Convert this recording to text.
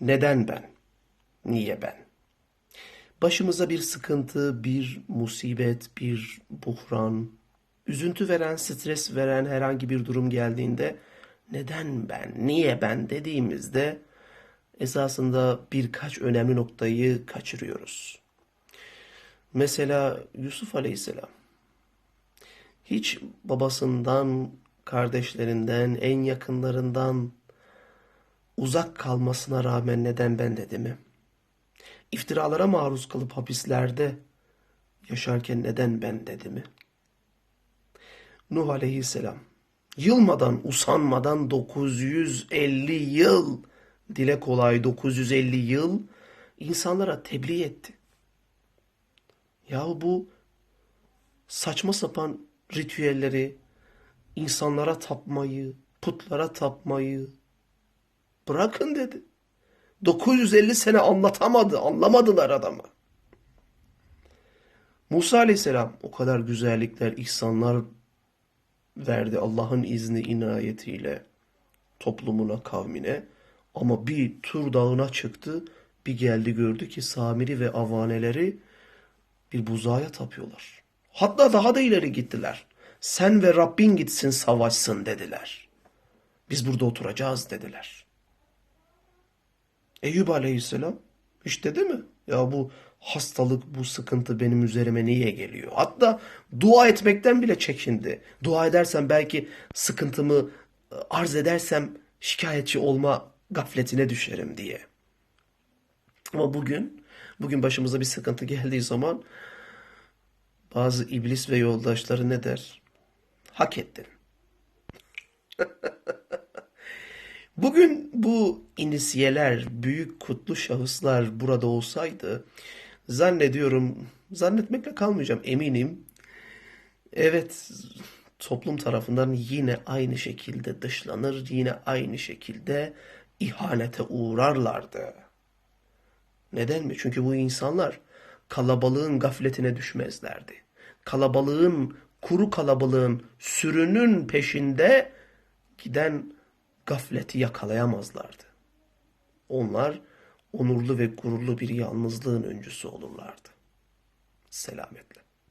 Neden ben? Niye ben? Başımıza bir sıkıntı, bir musibet, bir buhran, üzüntü veren, stres veren herhangi bir durum geldiğinde neden ben, niye ben dediğimizde esasında birkaç önemli noktayı kaçırıyoruz. Mesela Yusuf Aleyhisselam hiç babasından, kardeşlerinden, en yakınlarından uzak kalmasına rağmen neden ben dedi mi? İftiralara maruz kalıp hapislerde yaşarken neden ben dedi mi? Nuh aleyhisselam yılmadan usanmadan 950 yıl dile kolay 950 yıl insanlara tebliğ etti. Yahu bu saçma sapan ritüelleri, insanlara tapmayı, putlara tapmayı bırakın dedi. 950 sene anlatamadı, anlamadılar adamı. Musa aleyhisselam o kadar güzellikler, ihsanlar verdi Allah'ın izni inayetiyle toplumuna, kavmine. Ama bir Tur dağına çıktı, bir geldi gördü ki Samiri ve avaneleri bir buzağa tapıyorlar. Hatta daha da ileri gittiler. Sen ve Rabbin gitsin savaşsın dediler. Biz burada oturacağız dediler. Eyüp aleyhisselam hiç dedi mi? Ya bu hastalık, bu sıkıntı benim üzerime niye geliyor? Hatta dua etmekten bile çekindi. Dua edersem belki sıkıntımı e, arz edersem şikayetçi olma gafletine düşerim diye. Ama bugün, bugün başımıza bir sıkıntı geldiği zaman bazı iblis ve yoldaşları ne der? Hak ettin. Bugün bu inisiyeler, büyük kutlu şahıslar burada olsaydı zannediyorum, zannetmekle kalmayacağım eminim. Evet, toplum tarafından yine aynı şekilde dışlanır, yine aynı şekilde ihanete uğrarlardı. Neden mi? Çünkü bu insanlar kalabalığın gafletine düşmezlerdi. Kalabalığın, kuru kalabalığın, sürünün peşinde giden gafleti yakalayamazlardı. Onlar onurlu ve gururlu bir yalnızlığın öncüsü olurlardı. Selametle.